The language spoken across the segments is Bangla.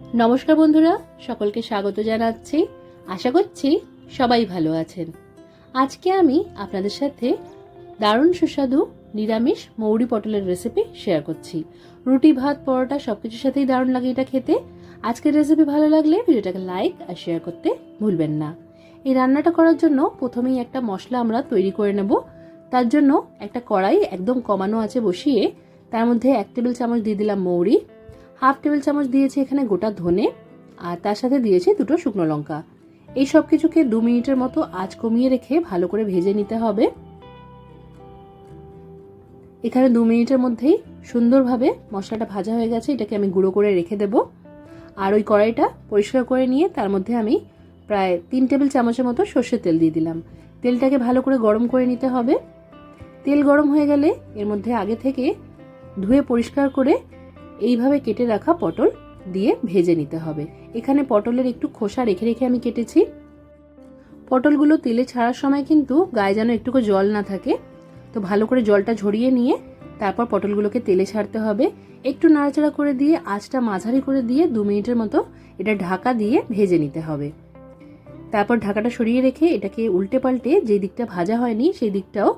নমস্কার বন্ধুরা, সকলকে স্বাগত জানাচ্ছি। আশা করছি সবাই ভালো আছেন। আজকে আমি আপনাদের সাথে দারুণ সুস্বাদু নিরামিষ মৌরি পটলের রেসিপি শেয়ার করছি। রুটি, ভাত, পরোটা সব কিছুর সাথেই দারুণ লাগে এটা খেতে। আজকের রেসিপি ভালো লাগলে ভিডিওটাকে লাইক আর শেয়ার করতে ভুলবেন না। এই রান্নাটা করার জন্য প্রথমেই একটা মশলা আমরা তৈরি করে নেব। তার জন্য একটা কড়াই একদম কমানো আছে বসিয়ে, তার মধ্যে এক টেবিল চামচ দিয়ে দিলাম মৌরি। হাফ টেবিল চামচ দিয়েছি এখানে গোটা ধনে, আর তার সাথে দিয়েছি দুটো শুকনো লঙ্কা। এই সব কিছুকে দু মিনিটের মতো আঁচ কমিয়ে রেখে ভালো করে ভেজে নিতে হবে। এখানে দু মিনিটের মধ্যেই সুন্দরভাবে মশলাটা ভাজা হয়ে গেছে, এটাকে আমি গুঁড়ো করে রেখে দেব। আর ওই কড়াইটা পরিষ্কার করে নিয়ে তার মধ্যে আমি প্রায় তিন টেবিল চামচের মতো সর্ষের তেল দিয়ে দিলাম। তেলটাকে ভালো করে গরম করে নিতে হবে। তেল গরম হয়ে গেলে এর মধ্যে আগে থেকে ধুয়ে পরিষ্কার করে এইভাবে কেটে রাখা পটল দিয়ে ভেজে নিতে হবে। এখানে পটলের একটু খোসা রেখে রেখে আমি কেটেছি। পটলগুলো তেলে ছাড়ার সময় কিন্তু গায়ে যেন একটুকু জল না থাকে। তো ভালো করে জলটা ঝরিয়ে নিয়ে তারপর পটলগুলোকে তেলে ছাড়তে হবে। একটু নাড়াচাড়া করে দিয়ে, আঁচটা মাঝারি করে দিয়ে দু মিনিটের মতো এটা ঢাকা দিয়ে ভেজে নিতে হবে। তারপর ঢাকাটা সরিয়ে রেখে এটাকে উল্টে পাল্টে যে দিকটা ভাজা হয়নি, সেই দিকটাও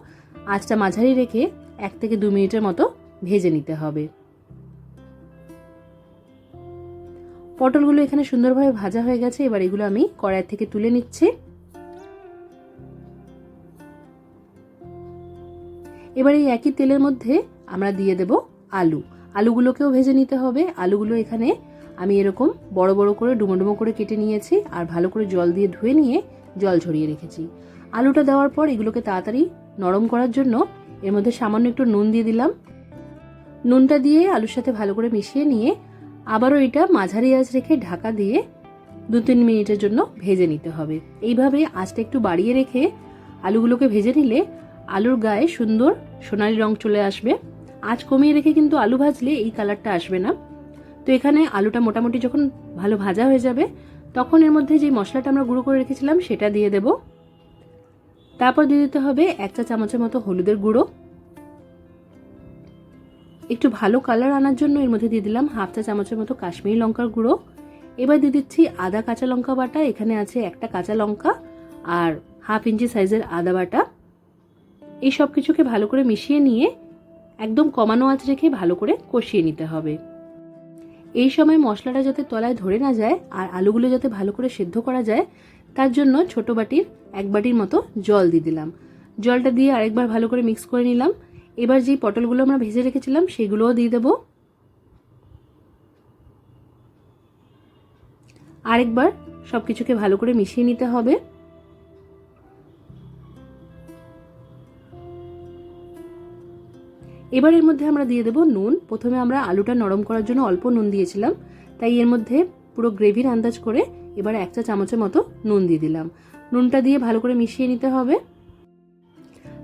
আঁচটা মাঝারি রেখে এক থেকে দু মিনিটের মতো ভেজে নিতে হবে। পটলগুলো এখানে সুন্দরভাবে ভাজা হয়ে গেছে, এবার এগুলো আমি কড়াই থেকে তুলে নিচ্ছি। এবার এই একই তেলের মধ্যে আমরা দিয়ে দেব আলু। আলুগুলোকেও ভেজে নিতে হবে। আলুগুলো এখানে আমি এরকম বড় বড় করে, ডুমো ডুমো করে কেটে নিয়েছি আর ভালো করে জল দিয়ে ধুয়ে নিয়ে জল ঝরিয়ে রেখেছি। আলুটা দেওয়ার পর এগুলোকে তাড়াতাড়ি নরম করার জন্য এর মধ্যে সামান্য একটু নুন দিয়ে দিলাম। নুনটা দিয়ে আলুর সাথে ভালো করে মিশিয়ে নিয়ে আবারও এটা মাঝারি আঁচ রেখে ঢাকা দিয়ে দু তিন মিনিটের জন্য ভেজে নিতে হবে। এইভাবে আঁচটা একটু বাড়িয়ে রেখে আলুগুলোকে ভেজে নিলে আলুর গায়ে সুন্দর সোনালি রং চলে আসবে। আঁচ কমিয়ে রেখে কিন্তু আলু ভাজলে এই কালারটা আসবে না। তো এখানে আলুটা মোটামুটি যখন ভালো ভাজা হয়ে যাবে, তখন এর মধ্যে যে মশলাটা আমরা গুঁড়ো করে রেখেছিলাম সেটা দিয়ে দেব। তারপর দিয়ে দিতে হবে এক চা চামচের মতো হলুদের গুঁড়ো। একটু ভালো কালার আনার জন্য এর মধ্যে দিয়ে দিলাম হাফ চা চামচের মতো কাশ্মীরি লঙ্কার গুঁড়ো। এবার দিয়ে দিচ্ছি আদা কাঁচা লঙ্কা বাটা, এখানে আছে একটা কাঁচা লঙ্কা আর হাফ ইঞ্চি সাইজের আদা বাটা। এই সব কিছুকে ভালো করে মিশিয়ে নিয়ে একদম কমানো আঁচ রেখে ভালো করে কষিয়ে নিতে হবে। এই সময় মশলাটা যাতে তলায় ধরে না যায় আর আলুগুলো যাতে ভালো করে সেদ্ধ করা যায়, তার জন্য ছোট বাটির এক বাটির মতো জল দিয়ে দিলাম। জলটা দিয়ে আরেকবার ভালো করে মিক্স করে নিলাম। এবার যেই পটলগুলো আমরা ভেজে রেখেছিলাম, সেগুলোও দিয়ে দেব। আরেকবার সব কিছুকে ভালো করে মিশিয়ে নিতে হবে। এবার এর মধ্যে আমরা দিয়ে দেব নুন। প্রথমে আমরা আলুটা নরম করার জন্য অল্প নুন দিয়েছিলাম। তাই এর মধ্যে পুরো গ্রেভির আন্দাজ করে এবার এক চা চামচের মতো নুন দিয়ে দিলাম। নুনটা দিয়ে ভালো করে মিশিয়ে নিতে হবে।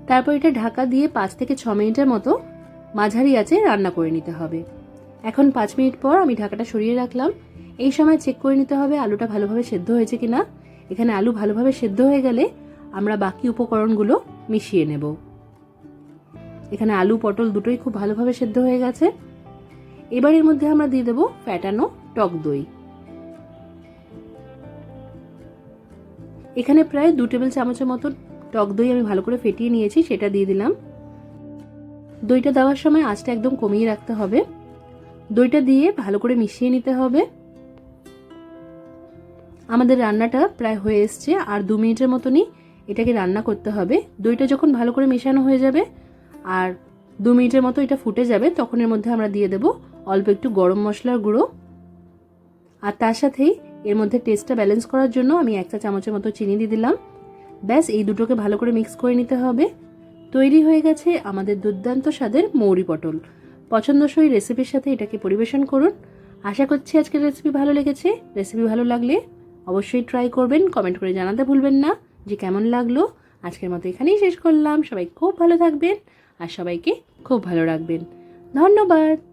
তারপর এটা ঢাকা দিয়ে পাঁচ থেকে ছ মিনিটের মতো মাঝারি আছে রান্না করে নিতে হবে। এখন পাঁচ মিনিট পর আমি ঢাকাটা সরিয়ে রাখলাম। এই সময় চেক করে নিতে হবে আলুটা ভালোভাবে সেদ্ধ হয়েছে কিনা। এখানে আলু ভালোভাবে সেদ্ধ হয়ে গেলে আমরা বাকি উপকরণগুলো মিশিয়ে নেব। এখানে আলু, পটল দুটোই খুব ভালোভাবে সেদ্ধ হয়ে গেছে। এবার এর মধ্যে আমরা দিয়ে দেব ফ্যাটানো টক দই। এখানে প্রায় দু টেবিল চামচের মতো টক দই আমি ভালো করে ফেটিয়ে নিয়েছি, সেটা দিয়ে দিলাম। দইটা দেওয়ার সময় আঁচটা একদম কমিয়ে রাখতে হবে। দইটা দিয়ে ভালো করে মিশিয়ে নিতে হবে। আমাদের রান্নাটা প্রায় হয়ে এসছে, আর দু মিনিটের মতনই এটাকে রান্না করতে হবে। দইটা যখন ভালো করে মেশানো হয়ে যাবে, আর দু মিনিটের মতো এটা ফুটে যাবে, তখন এর মধ্যে আমরা দিয়ে দেব অল্প একটু গরম মশলার গুঁড়ো। আর তার সাথেই এর মধ্যে টেস্টটা ব্যালেন্স করার জন্য আমি এক চা চামচের মতো চিনি দিয়ে দিলাম। ব্যাস, এই দুটোকে ভালো করে মিক্স করে নিতে হবে। তৈরি হয়ে গেছে আমাদের দুর্দান্ত স্বাদের মৌরি পটল। পছন্দসই রেসিপির সাথে এটাকে পরিবেশন করুন। আশা করছি আজকের রেসিপি ভালো লেগেছে। রেসিপি ভালো লাগলে অবশ্যই ট্রাই করবেন কমেন্ট করে জানাতে ভুলবেন না। যে কেমন লাগল, আজকের মতো এখানেই শেষ করলাম। সবাই খুব ভালো থাকবেন আর সবাইকে খুব ভালো রাখবেন। ধন্যবাদ!